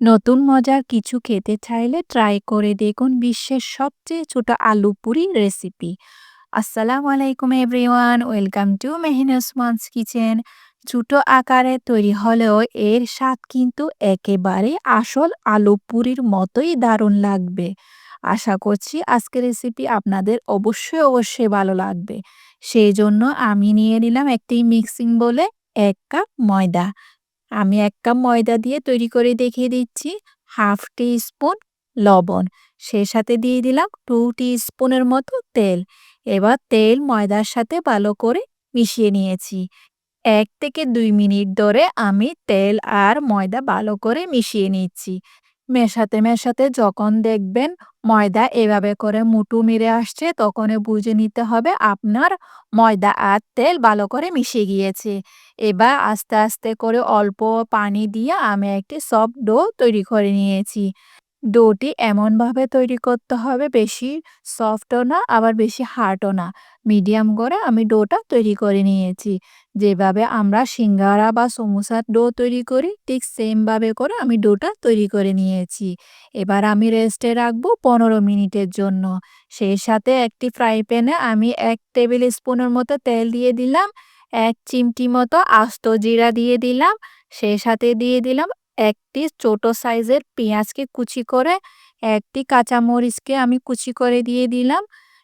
নতুন মজার কিছু খেতে চাইলে ট্রাই করে দেখুন বিশ্বের সবচেয়ে ছোট আলু পুরি রেসিপি আসসালামু আলাইকুম everyone welcome to Mehin Osman's kitchen ছোট আকারে তৈরি হলেও এর স্বাদ কিন্তু একেবারে আসল আলু পুরির মতোই দারুণ লাগবে। আশা করছি আজকের রেসিপি আপনাদের অবশ্যই অবশ্যই ভালো লাগবে। সেই জন্য আমি নিয়ে নিলাম একটি মিক্সিং বলে এক কাপ ময়দা। আমি এক কাপ ময়দা দিয়ে তৈরি করে দেখিয়ে দিচ্ছি। হাফ টি স্পুন লবণ। সে সাথে দিয়ে দিলাম টু টি স্পুনের মতো তেল। এবার তেল ময়দার সাথে ভালো করে মিশিয়ে নিয়েছি। এক থেকে দুই মিনিট ধরে আমি তেল আর ময়দা ভালো করে মিশিয়ে নিচ্ছি। মেশাতে মেশাতে যখন দেখবেন ময়দা এভাবে করে মুটু মেরে আসছে তখন বুঝে নিতে হবে আপনার ময়দা আর তেল ভালো করে মিশে গিয়েছে। এবার আস্তে আস্তে করে অল্প পানি দিয়ে আমি একটি সফট ডো তৈরি করে নিয়েছি। ডোটি এমনভাবে তৈরি করতে হবে, বেশি সফটও না, আবার বেশি হার্ডও না। মিডিয়াম করে আমি ডোটা তৈরি করে নিয়েছি। যেভাবে আমরা সিঙ্গারা বা সমোসার ডো তৈরি করি, ঠিক সেমভাবে করে আমি ডোটা তৈরি করে নিয়েছি। এবার আমি রেস্টে রাখব পনেরো মিনিটের জন্য। সেই সাথে একটি ফ্রাই প্যানে আমি এক টেবিল স্পুনের মতো তেল দিয়ে দিলাম, এক চিমটি মতো আস্ত জিরা দিয়ে দিলাম, সেই সাথে দিয়ে দিলাম একটি ছোট সাইজের পেঁয়াজকে কুচি করে, একটি কাঁচামরিচকে আমি কুচি করে দিয়ে দিলাম।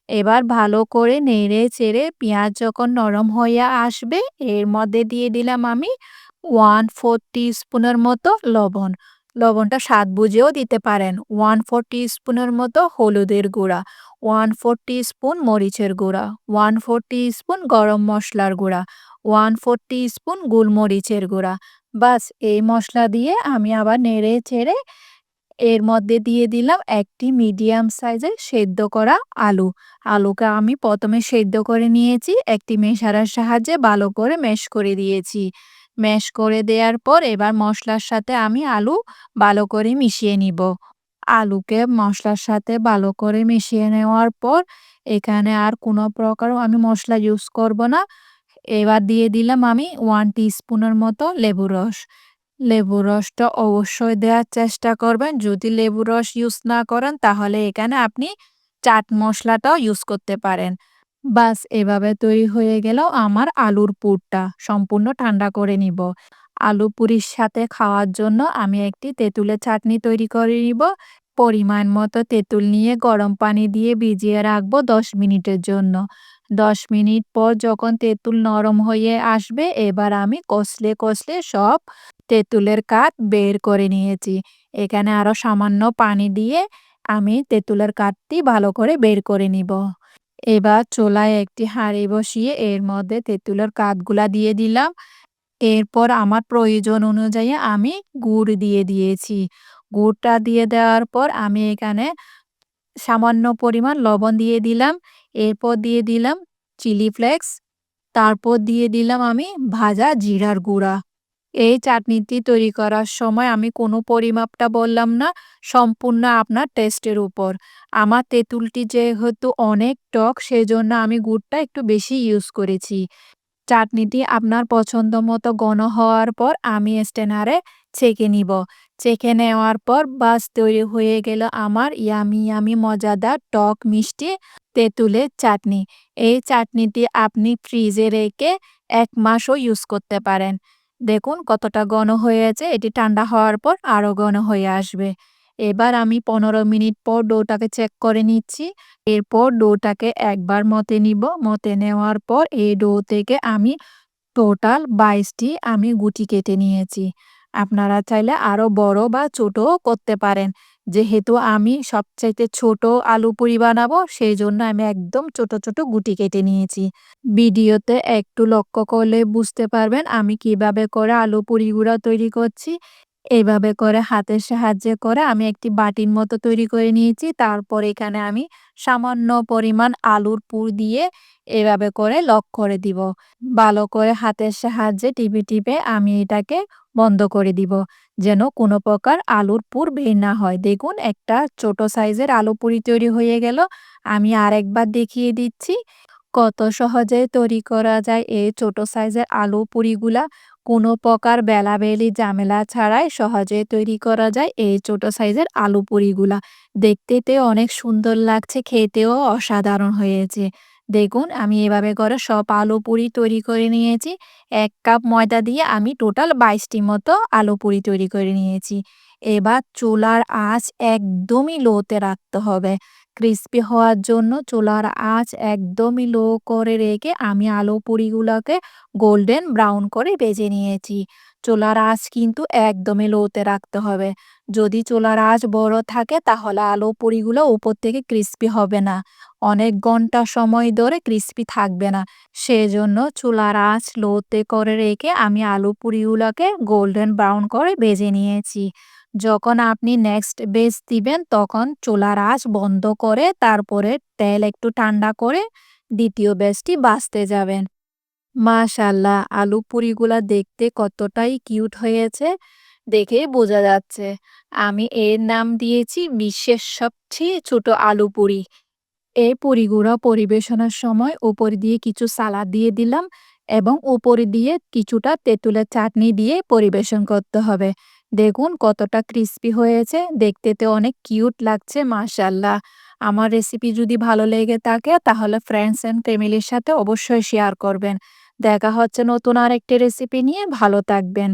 এবার ভালো করে নেড়ে চেড়ে পেঁয়াজ যখন নরম হয়ে আসবে, এর মধ্যে দিয়ে দিলাম আমি ওয়ান ফোর স্পুনের মতো লবণ। লবণটা স্বাদ বুঝেও দিতে পারেন। ওয়ান ফোর স্পুনের মতো হলুদের গুঁড়া ওয়ান ফোর স্পুন মরিচের গুঁড়া ওয়ান ফোর স্পুন গরম মশলার গুঁড়া ওয়ান ফোর স্পুন গোলমরিচের গুঁড়া। বাস এই মশলা দিয়ে আমি আবার নেড়ে চেড়ে এর মধ্যে দিয়ে দিলাম একটি মিডিয়াম সাইজের সেদ্ধ করা আলু। আলুকে আমি প্রথমে সেদ্ধ করে নিয়েছি, একটি মেশারার সাহায্যে ভালো করে ম্যাশ করে দিয়েছি। ম্যাশ করে দেওয়ার পর এবার মশলার সাথে আমি আলু ভালো করে মিশিয়ে নিব। আলুকে মশলার সাথে ভালো করে মিশিয়ে নেওয়ার পর এখানে আর কোনো প্রকার আমি মশলা ইউজ করব না। এবার দিয়ে দিলাম আমি ওয়ান স্পুনের মতো লেবু রস। লেবু রসটা অবশ্যই দেওয়ার চেষ্টা করবেন। যদি লেবু রস ইউজ না করেন, তাহলে এখানে আপনি চাট মশলাটাও ইউজ করতে পারেন। বাস এভাবে তৈরি হয়ে গেল আমার আলুর পুরটা। সম্পূর্ণ ঠান্ডা করে নিব। আলু পুরির সাথে খাওয়ার জন্য আমি একটি তেঁতুলের চাটনি তৈরি করে নিব। পরিমাণ মতো তেঁতুল নিয়ে গরম পানি দিয়ে ভিজিয়ে রাখব দশ মিনিটের জন্য। দশ মিনিট পর যখন তেঁতুল নরম হয়ে আসবে, এবার আমি কষলে কষলে সব তেঁতুলের কাঠ বের করে নিয়েছি। এখানে আরও সামান্য পানি দিয়ে আমি তেঁতুলের কাঠটি ভালো করে বের করে নিব। এবার চোলায় একটি হাঁড়ি বসিয়ে এর মধ্যে তেঁতুলের কাঠগুলা দিয়ে দিলাম। এরপর আমার প্রয়োজন অনুযায়ী আমি গুড় দিয়ে দিয়েছি। গুড়টা দিয়ে দেওয়ার পর আমি এখানে সামান্য পরিমাণ লবণ দিয়ে দিলাম। এরপর দিয়ে দিলাম চিলি ফ্লেক্স। তারপর দিয়ে দিলাম আমি ভাজা জিরার গুঁড়া। এই চাটনিটি তৈরি করার সময় আমি কোনো পরিমাপটা বললাম না, সম্পূর্ণ আপনার টেস্টের উপর। আমার তেঁতুলটি যেহেতু অনেক টক, সেজন্য আমি গুড়টা একটু বেশি ইউজ করেছি। চাটনিটি আপনার পছন্দ মতো ঘন হওয়ার পর আমি স্টেনারে ছেঁকে নিব। চেখে নেওয়ার পর বাস তৈরি হয়ে গেল আমার ইয়ামি ইয়ামি মজাদার টক মিষ্টি তেঁতুলের চাটনি। এই চাটনিটি আপনি ফ্রিজে রেখে এক মাসও ইউজ করতে পারেন। দেখুন কতটা ঘন হয়েছে, এটি ঠান্ডা হওয়ার পর আরও ঘন হয়ে আসবে। এবার আমি পনেরো মিনিট পর ডোটাকে চেক করে নিচ্ছি। এরপর ডোটাকে একবার মতে নিব। মতে নেওয়ার পর এই ডো থেকে আমি টোটাল বাইশটি আমি গুটি কেটে নিয়েছি। আপনারা চাইলে আরও বড় বা ছোটও করতে পারেন। যেহেতু আমি সবচাইতে ছোট আলু পুরি বানাবো সেই জন্য আমি একদম ছোট ছোট গুটি কেটে নিয়েছি। ভিডিওতে একটু লক্ষ্য করলে বুঝতে পারবেন আমি কীভাবে করে আলু পুরিগুলো তৈরি করছি। এইভাবে করে হাতের সাহায্যে করে আমি একটি বাটির মতো তৈরি করে নিয়েছি। তারপর এখানে আমি সামান্য পরিমাণ আলুর পুর দিয়ে এভাবে করে লক করে দিব। ভালো করে হাতের সাহায্যে টিপে টিপে আমি এটাকে বন্ধ করে দিব যেন কোনো প্রকার আলুর পুর বের না হয়। দেখুন, একটা ছোট সাইজের আলু পুরি তৈরি হয়ে গেল। আমি আরেকবার দেখিয়ে দিচ্ছি। কত সহজে তৈরি করা যায় এই ছোট সাইজের আলু পুরিগুলা। কোনো প্রকার বেলাবেলি ঝামেলা ছাড়াই সহজে তৈরি করা যায় এই ছোট সাইজের আলু পুরিগুলা। দেখতেতেও অনেক সুন্দর লাগছে, খেতেও অসাধারণ হয়েছে। দেখুন, আমি এভাবে করে সব আলু পুরি তৈরি করে নিয়েছি। এক কাপ ময়দা দিয়ে আমি টোটাল বাইশটি মতো আলু পুরি তৈরি করে নিয়েছি। এবার চুলার আঁচ একদমই লোতে রাখতে হবে। ক্রিস্পি হওয়ার জন্য চুলার আঁচ একদমই লো করে রেখে আমি আলু পুরিগুলোকে গোল্ডেন ব্রাউন করে ভেজে নিয়েছি। চুলার আঁচ কিন্তু একদমই লোতে রাখতে হবে। যদি চুলার আঁচ বড় থাকে তাহলে আলু পুরিগুলো উপর থেকে ক্রিস্পি হবে না। অনেক ঘণ্টা সময় ধরে ক্রিস্পি থাকবে না। সেজন্য চুলার আঁচ লোতে করে রেখে আমি আলু পুরিগুলোকে গোল্ডেন ব্রাউন করে ভেজে নিয়েছি। যখন আপনি নেক্সট বেস দিবেন, তখন চুলার আঁচ বন্ধ করে তারপরে তেল একটু ঠান্ডা করে দ্বিতীয় বেসটি বাঁচতে যাবেন। মাশাল্লাহ আলু পুরিগুলা দেখতে কতটাই কিউট হয়েছে, দেখে বোঝা যাচ্ছে। আমি এর নাম দিয়েছি বিশ্বের সবচেয়ে ছোট আলু পুরি। এই পুরিগুলো পরিবেশনের সময় উপর দিয়ে কিছু সালাদ দিয়ে দিলাম এবং উপরে দিয়ে কিছুটা তেঁতুলের চাটনি দিয়ে পরিবেশন করতে হবে। দেখুন কতটা ক্রিস্পি হয়েছে। দেখতে তো অনেক কিউট লাগছে মাশাল্লাহ আমার রেসিপি যদি ভালো লেগে থাকে, তাহলে ফ্রেন্ডস অ্যান্ড ফ্যামিলির সাথে অবশ্যই শেয়ার করবেন। দেখা হচ্ছে নতুন আরেকটি রেসিপি নিয়ে। ভালো থাকবেন।